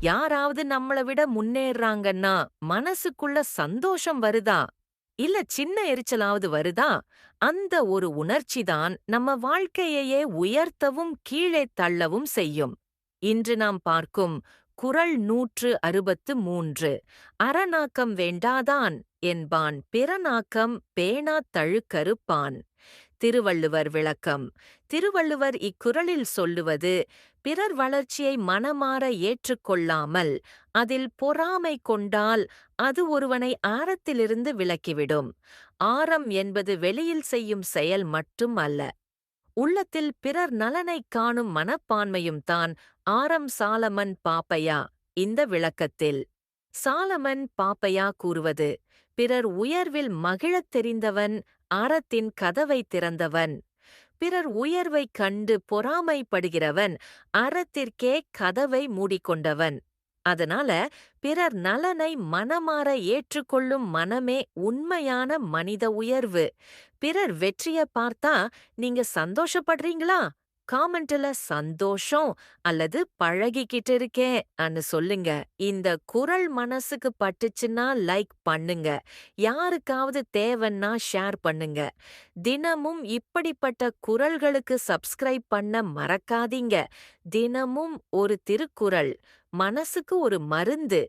யாராவது நம்மள விட முன்னேறாங்கன்னா மனசுக்குள்ள சந்தோஷம் வருதா? இல்ல சின்ன எரிச்சலாவது வருதா? அந்த ஒரு உணர்ச்சி தான் நம்ம வாழ்க்கையையே உயர்த்தவும் கீழே தள்ளவும் செய்யும். இன்று நாம் பார்க்கும் குறள் நூற்று அறுபத்து மூன்று. அறநாக்கம் வேண்டாதான் என்பான் பிறநாக்கம் பேணாத் தழுக்கறுப்பான். திருவள்ளுவர் விளக்கம். திருவள்ளுவர் இக்குறளில் சொல்லுவது பிறர் வளர்ச்சியை மனமாற ஏற்றுக்கொள்ளாமல் அதில் பொறாமை கொண்டால் அது ஒருவனை ஆரத்திலிருந்து விலக்கிவிடும். ஆரம் என்பது வெளியில் செய்யும் செயல் மட்டும் அல்ல. உள்ளத்தில் பிறர் நலனைக் காணும் மனப்பான்மையும் தான் ஆரம் சாலமன் பாப்பையா இந்த விளக்கத்தில். சாலமன் பாப்பையா கூறுவது பிறர் உயர்வில் மகிழத் தெரிந்தவன் அறத்தின் கதவை திறந்தவன். பிறர் உயர்வைக் கண்டு பொறாமைப்படுகிறவன் அறத்திற்கே கதவை மூடிக்கொண்டவன். அதனால பிறர் நலனை மனமாற ஏற்றுக்கொள்ளும் மனமே உண்மையான மனித உயர்வு. பிறர் வெற்றிய பார்த்தா நீங்க சந்தோஷப்படுறீங்களா? காமெண்ட்ல சந்தோஷம் அல்லது பழகிக்கிட்டு இருக்கேன் அன்னு சொல்லுங்க. இந்த குரல் மனசுக்கு பட்டுச்சுன்னா லைக் பண்ணுங்க. யாருக்காவது தேவைன்னா ஷேர் பண்ணுங்க. தினமும் இப்படிப்பட்ட குரல்களுக்கு சப்ஸ்கிரைப் பண்ண மறக்காதீங்க. தினமும் ஒரு திருக்குறள் மனசுக்கு ஒரு மருந்து